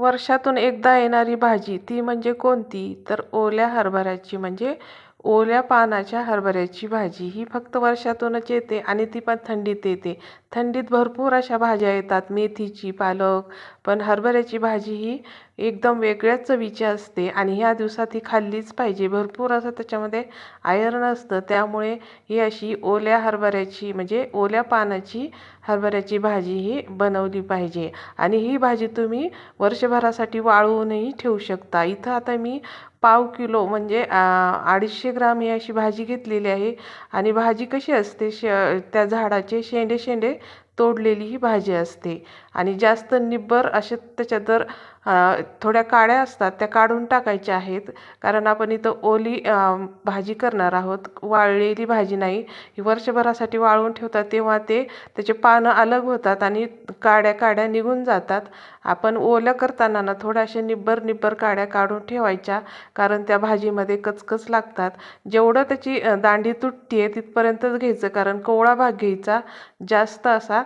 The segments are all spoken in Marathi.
वर्षातून एकदा येणारी भाजी ती म्हणजे कोणती? तर ओल्या हरभऱ्याची म्हणजे ओल्या पानाच्या हरभऱ्याची भाजी. ही फक्त वर्षातूनच येते आणि ती पण थंडीत येते. थंडीत भरपूर अशा भाज्या येतात मेथीची पालक पण हरभऱ्याची भाजी ही एकदम वेगळ्याच चवीची असते आणि ह्या दिवसात ही खाल्लीच पाहिजे. भरपूर असं त्याच्यामध्ये आयर्न असतं त्यामुळे ही अशी ओल्या हरभऱ्याची म्हणजे ओल्या पानाची हरभऱ्याची भाजी ही बनवली पाहिजे. आणि ही भाजी तुम्ही वर्षभरासाठी वाळवूनही ठेवू शकता. इथं आता मी पाव किलो म्हणजे अडीचशे ग्राम ही अशी भाजी घेतलेली आहे. आणि भाजी कशी असते श त्या झाडाचे शेंडे शेंडे तोडलेली ही भाजी असते. आणि जास्त निब्बर असे त्याच्या जर थोड्या काड्या असतात त्या काढून टाकायच्या आहेत. कारण आपण इथं ओली भाजी करणार आहोत. वाळलेली भाजी नाही. ही वर्षभरासाठी वाळवून ठेवतात. तेव्हा ते त्याचे पानं अलग होतात आणि काड्या काड्या निघून जातात. आपण ओलं करताना ना थोड्याशा निब्बर निब्बर काड्या काढून ठेवायच्या. कारण त्या भाजीमध्ये कचकच लागतात. जेवढं त्याची दांडी तुटते तिथपर्यंतच घ्यायचं. कारण कोवळा भाग घ्यायचा जास्त असा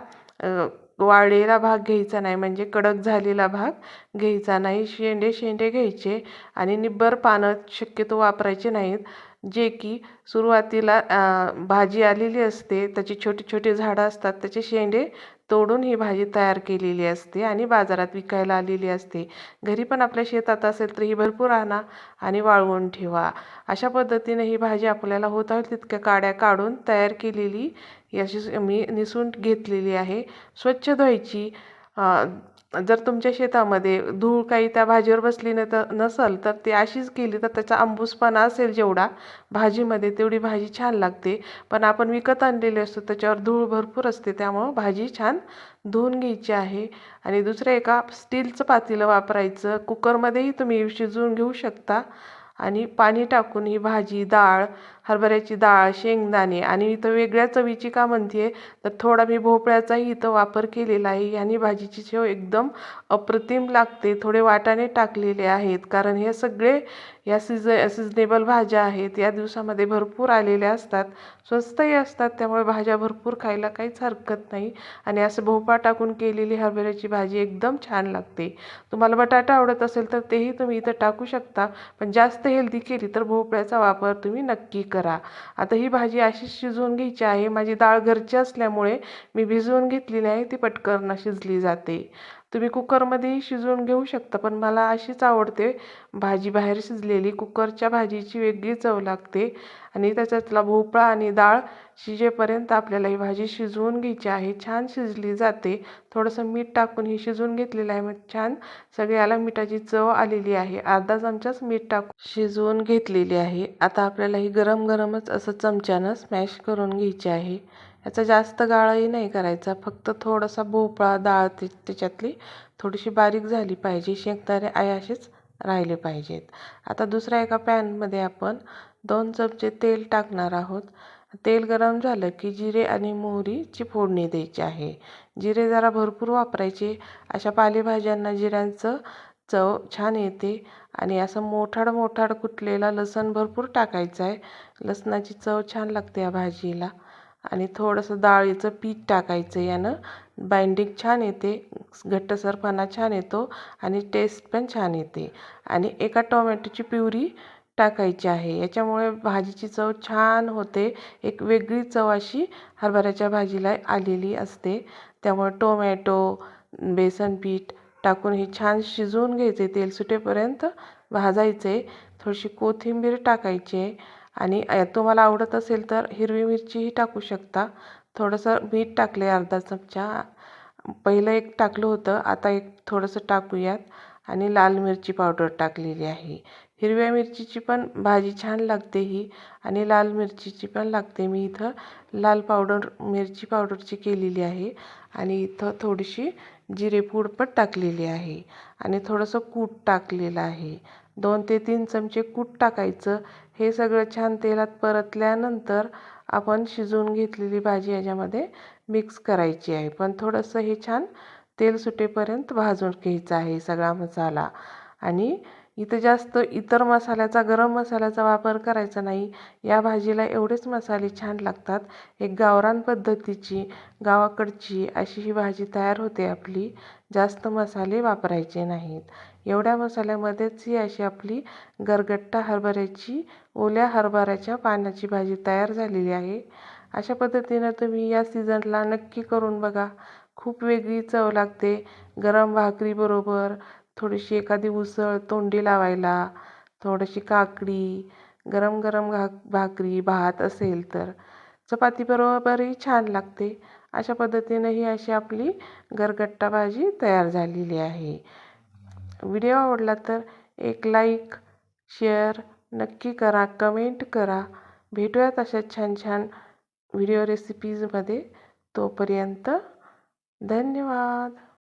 वाळलेला भाग घ्यायचा नाही म्हणजे कडक झालेला भाग घ्यायचा नाही. शेंडे शेंडे घ्यायचे आणि निब्बर पानं शक्यतो वापरायचे नाहीत. जे की सुरुवातीला भाजी आलेली असते त्याची छोटी छोटी झाडं असतात त्याचे शेंडे तोडून ही भाजी तयार केलेली असते आणि बाजारात विकायला आलेली असते. घरी पण आपल्या शेतात असेल तर ही भरपूर आणा आणि वाळवून ठेवा. अशा पद्धतीने ही भाजी आपल्याला होत आहे तितक्या काड्या काढून तयार केलेली याची अशी मी निसून घेतलेली आहे. स्वच्छ धुवायची जर तुमच्या शेतामध्ये धूळ काही त्या भाजीवर बसली न तर नसेल तर ती अशीच केली तर त्याचा आंबूसपणा असेल जेवढा भाजीमध्ये तेवढी भाजी छान लागते. पण आपण विकत आणलेली असतो त्याच्यावर धूळ भरपूर असते त्यामुळं भाजी छान धुवून घ्यायची आहे. आणि दुसरं एका स्टीलचं पातेलं वापरायचं. कुकरमध्येही तुम्ही शिजवून घेऊ शकता. आणि पाणी टाकून ही भाजी डाळ हरभऱ्याची डाळ शेंगदाणे आणि इथं वेगळ्या चवीची का म्हणते आहे. तर थोडा मी भोपळ्याचाही इथं वापर केलेला आहे. याने भाजीची चव एकदम अप्रतिम लागते. थोडे वाटाणे टाकलेले आहेत. कारण हे सगळे या सीज सिजनेबल भाज्या आहेत. या दिवसामध्ये भरपूर आलेल्या असतात. स्वस्तही असतात. त्यामुळे भाज्या भरपूर खायला काहीच हरकत नाही. आणि असं भोपळा टाकून केलेली हरभऱ्याची भाजी एकदम छान लागते. तुम्हाला बटाटा आवडत असेल तर तेही तुम्ही इथं टाकू शकता. पण जास्त हेल्दी केली तर भोपळ्याचा वापर तुम्ही नक्की करा. आता ही भाजी अशी शिजवून घ्यायची आहे. माझी डाळ घरची असल्यामुळे मी भिजवून घेतलेली आहे ती पटकन शिजली जाते. तुम्ही कुकरमध्येही शिजवून घेऊ शकता पण मला अशीच आवडते. भाजी बाहेर शिजलेली कुकरच्या भाजीची वेगळी चव लागते आणि त्याच्यातला भोपळा आणि डाळ शिजेपर्यंत आपल्याला ही भाजी शिजवून घ्यायची आहे. छान शिजली जाते. थोडंसं मीठ टाकून ही शिजवून घेतलेलं आहे. मग छान सगळ्याला मिठाची चव आलेली आहे. अर्धा चमचाच मीठ टाकून शिजवून घेतलेली आहे. आता आपल्याला ही गरम गरमच असं चमच्यानं स्मॅश करून घ्यायची आहे. याचा जास्त गाळाही नाही करायचा. फक्त थोडासा भोपळा डाळ ते त्याच्यातली थोडीशी बारीक झाली पाहिजे. शेंगदाणे आहे असेच राहिले पाहिजेत. आता दुसऱ्या एका पॅनमध्ये आपण दोन चमचे तेल टाकणार आहोत. तेल गरम झालं की जिरे आणि मोहरीची फोडणी द्यायची आहे. जिरे जरा भरपूर वापरायचे. अशा पालेभाज्यांना जिऱ्यांचं चव छान येते आणि असं मोठाड मोठाड कुटलेला लसण भरपूर टाकायचं आहे. लसणाची चव छान लागते या भाजीला. आणि थोडंसं डाळीचं पीठ टाकायचं यानं. बाइंडिंग छान येते घट्टसरपणा छान येतो आणि टेस्ट पण छान येते. आणि एका टोमॅटोची प्युरी टाकायची आहे. याच्यामुळे भाजीची चव छान होते. एक वेगळी चव अशी हरभऱ्याच्या भाजीला आलेली असते. त्यामुळे टोमॅटो बेसन पीठ टाकून हे छान शिजवून घ्यायचे. तेल सुटेपर्यंत भाजायचे. थोडीशी कोथिंबीर टाकायची. आहे आणि तुम्हाला आवडत असेल तर हिरवी मिरचीही टाकू शकता. थोडंसं मीठ टाकले अर्धा चमचा. पहिलं एक टाकलं होतं आता एक थोडंसं टाकूयात. आणि लाल मिरची पावडर टाकलेली आहे. हिरव्या मिरचीची पण भाजी छान लागते ही. आणि लाल मिरचीची पण लागते. मी इथं लाल पावडर मिरची पावडरची केलेली आहे. आणि इथं थोडीशी जिरेपूड पण टाकलेली आहे. आणि थोडंसं कूट टाकलेलं आहे. दोन ते तीन चमचे कूट टाकायचं. हे सगळं छान तेलात परतल्यानंतर आपण शिजवून घेतलेली भाजी याच्यामध्ये मिक्स करायची आहे. पण थोडंसं हे छान तेल सुटेपर्यंत भाजून घ्यायचं आहे सगळा मसाला. आणि इथं जास्त इतर मसाल्याचा गरम मसाल्याचा वापर करायचा नाही. या भाजीला एवढेच मसाले छान लागतात. एक गावरान पद्धतीची गावाकडची अशी ही भाजी तयार होते आपली. जास्त मसाले वापरायचे नाहीत. एवढ्या मसाल्यामध्येच ही अशी आपली गरगट्टा हरभऱ्याची ओल्या हरभऱ्याच्या पानाची भाजी तयार झालेली आहे. अशा पद्धतीनं तुम्ही या सीझनला नक्की करून बघा. खूप वेगळी चव लागते. गरम भाकरीबरोबर थोडीशी एखादी उसळ तोंडी लावायला थोडीशी काकडी गरम गरम घा भाकरी भात असेल तर. चपातीबरोबरही छान लागते. अशा पद्धतीनं ही अशी आपली गरगट्टा भाजी तयार झालेली आहे. व्हिडिओ आवडला तर एक लाईक शेअर नक्की करा कमेंट करा. भेटूयात अशा छान छान व्हिडिओ रेसिपीजमध्ये. तोपर्यंत धन्यवाद.